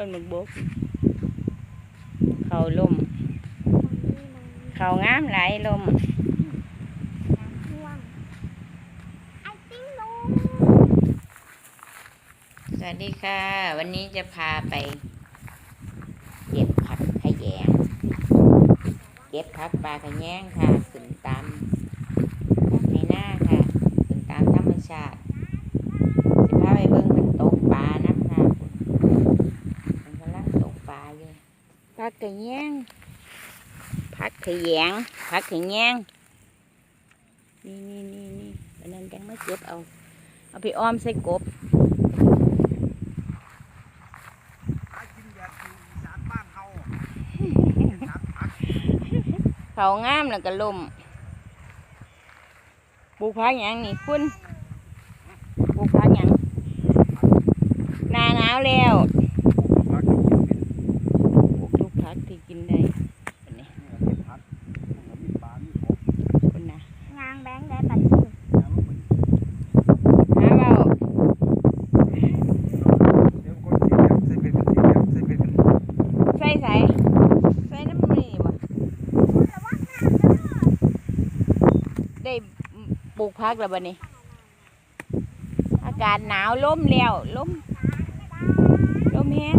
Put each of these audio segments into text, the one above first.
ต้นหมึกบก เขาลม เขางามหลายลมม่วงไอติ้งลุงสวัสดีค่ะ วันนี้จะพาไป เก็บผักขะแยง เก็บผักปลาขะแยงค่ะขึ้นตามในหน้าค่ะขึ้นตามธรรมชาติจะพาไปเบิ่งมันตกปลาน้ำค่ะมันกำลังตกปลาอยู่ ผักขะแยงผักขยงผักขยงนี่นี่นี่นี่วันนั้นจังไมาเก็บเอา เอาไปอ้อมใส่กบเขางามแล้วก็ลมปลูกพักหยังนี่คุณปลูกพักหยังหน้าหนาวแล้ว ผักกินเป็น ปลูกทุกพักที่กินได้อันนี้ เนื้อเป็นผักมันมีปลา มีกบ คุณนะ งางแบงค์ได้ปัดชื่อ น้ำมัน หาเบา เดี๋ยวคนกินแบบใส่เป็นกันกินแบบใส่เป็นกัน ใส่ใส่ใส่น้ำมันนี่บ่ ได้ปลูกพักแล้วบัดนี้ อากาศหนาวลมแล้วลมลมแห้ง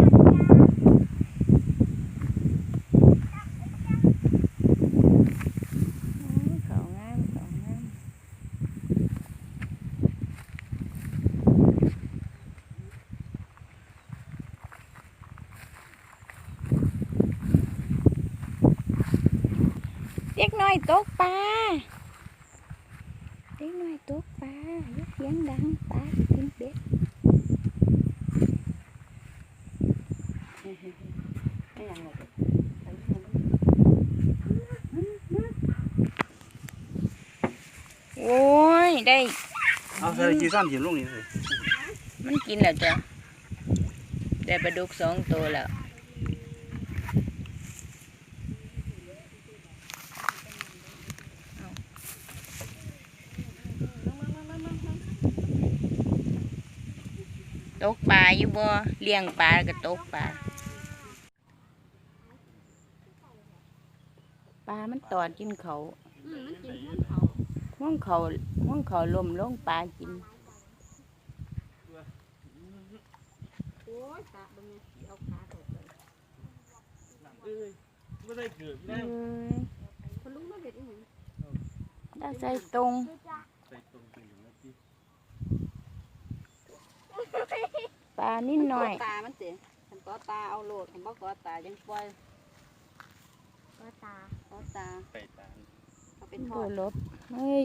อืมเขางามเขางามเด็กน้อยตกปลา เด็กน้อยตกปลาอย่าเสียงดังปลาสิกินเบ็ดโอ้ย ได้ เอาใส่กีซ้ำหินลงนี่เลย มันกินแล้วจ้ะ ได้ปลาดุกสอง ตัวแล้วตกปลาอยู่บ่เลี้ยงปลาก็ตกปลาปลามันตอดกินเขาม่วงเขาม่วงเขาลมลงปลากินไม่ได้เกิดเอ้ยได้ใส่ตรงใส่ตรงกันอยู่แล้วที่ ปลานิดหน่อยตา มันสิฉันก็ตาเอาโหลดฉันบอกก็ตายังปล่อยก็ตาก็ตาใส่ตาเอาเป็นทโดอดลบเฮ้ย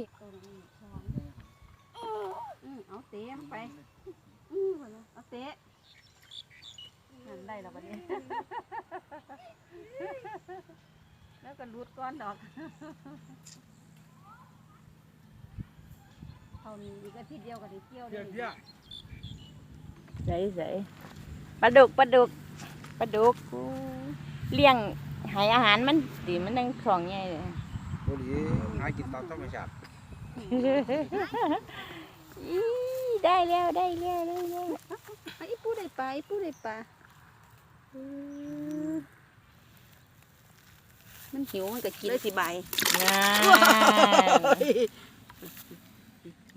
อืมเอาเตะมันไปอืมเอาเตะนั่นได้แล้ววันนี้ แล้วก็รูดก้อนดอกเขานี่อีกอาทิตย์เดียวก็ได้เกี่ยวเดี๋ได้ยวเดี๋ยว ใส่ใส่ปลาดุกปลาดุกปลาดุกอู้เลี้ยงให้อาหารมันดีมันนั่งคลองใหญ่เลยโอ้ยหากินตามธรรมชาติอีได้แล้วได้แล้วได้แล้วไอ้ปูได้ปลาไอ้ปูได้ปลามันหิวมันก็กินเลยสิใบงา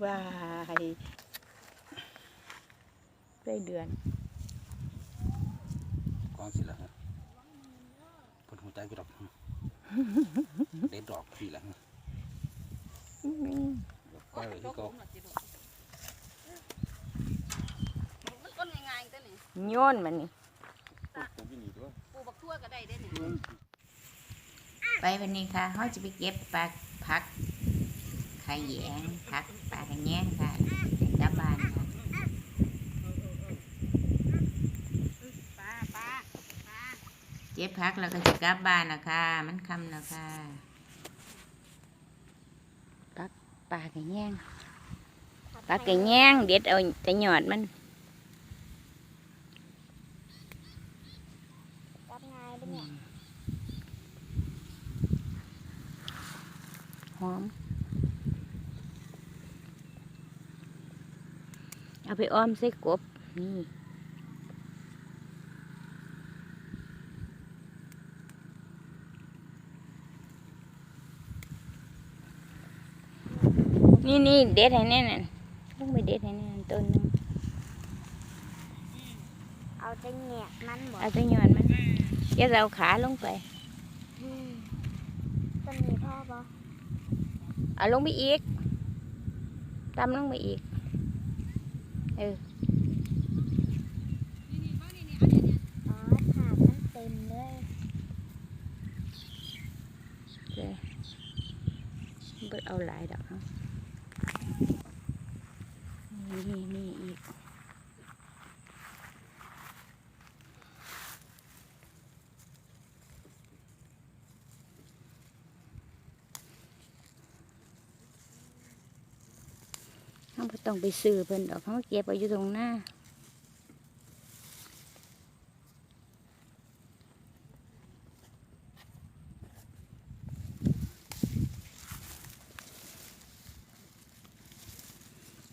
ว้าย ได้เดือนกองสิละฮะปวดหัวใจกูดอกเด็ดดอกสิละฮะอื้อหือก็เลยก็มันต้นง่ายๆตัวนี้โยนมันนี่ตรงที่นี่ด้วยปลูกบักทั่วก็ได้เด้นี่ไปวันนี้ค่ะเขาจะไปเก็บปลาผักขายแยงผักปลาขยงค่ะให้กลับบ้านค่ะ ปลาปลาปลา เก็บผักแล้วก็จะกลับบ้านแล้วค่ะมันคำแล้วค่ะผักปลากระแยงปลากระแยงเด็ดเอาแต่หยอดมันรับงายเป็นเนี่ยหอมเอาไปอ้อมใส่กบนี่ นี่นี่เด็ดให้แน่น่ะลงไปเด็ดให้แน่นต้นหนึงเอาแต่แงกมันหมดเอาแตัวยอนมันอย่าเอาขาลงไปอืมต้นนี้พ่อปะเอาลงไปอีกตามลงไปอีกเอออ๋อถาดมันเต็มเลยเจ้เบิดเอาหลายดอกเนาะนี่นี่นี่อีก เขา บ่ต้องไปซื้อเพิ่นดอกเขาเก็บเอาอยู่ตรงหน้า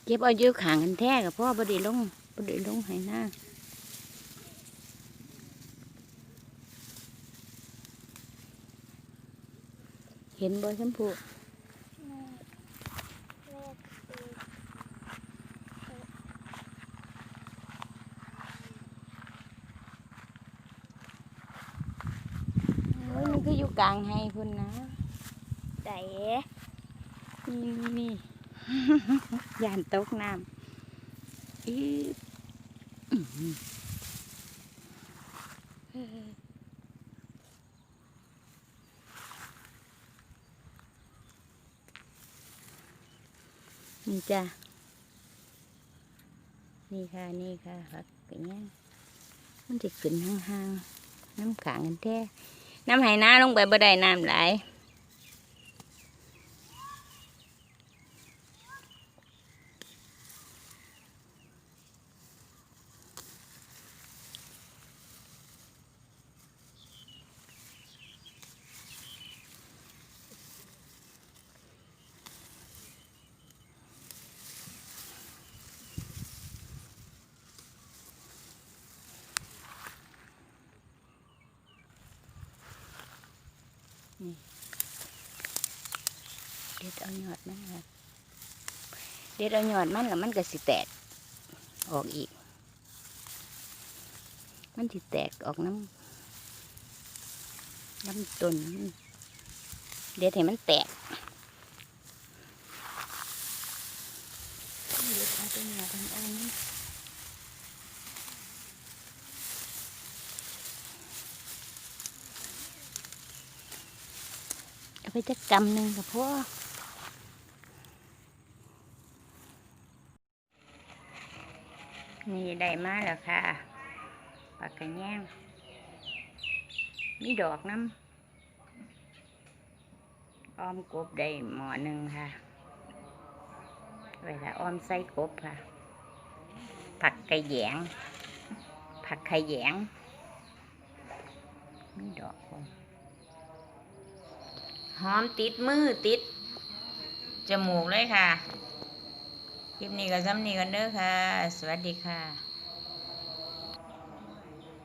เก็บเอาอยู่ขางกันแท้กับพ่อบด้ลงบด้ลงให้หน้าเห็นบ่ชมพู แม่เลขสี่ โอ้ยมันคืออยู่ กลางให้พุ่นนะใจนี่นี่นี่ยานตกน้ำอีอื้อหือนี่จ้ะ นี่ค่ะ นี่ค่ะผักกระเนี้ยมันจะขึ้นห่างๆ น้ำขังกันแท้ น้ำไหน้าลงไปบ่ได้น้ำไหลาย เด็ดเอายอดมันค่ะเด็ดเอายอดมันแล้วมันก็สิแตกออกอีก มันสิแตกออกน้ำน้ำต้นมันเด็ดให้มันแตกเด็ดเอาแตัวยอดอ่อนๆมันเอาไปจักกำหนึ่งกับพ่อ นี่ได้มาแล้วค่ะปากกระแยงมีดอกน้ำออมกบได้หมอหนึ่งค่ะเวลาออมใส่กบค่ะ ผักกระแยง ผักขะแยงมีดอกหอมติดมือติดจมูกเลยค่ะ คลิปนี้ก็ซ้ำนี้กันเด้อค่ะ สวัสดีค่ะ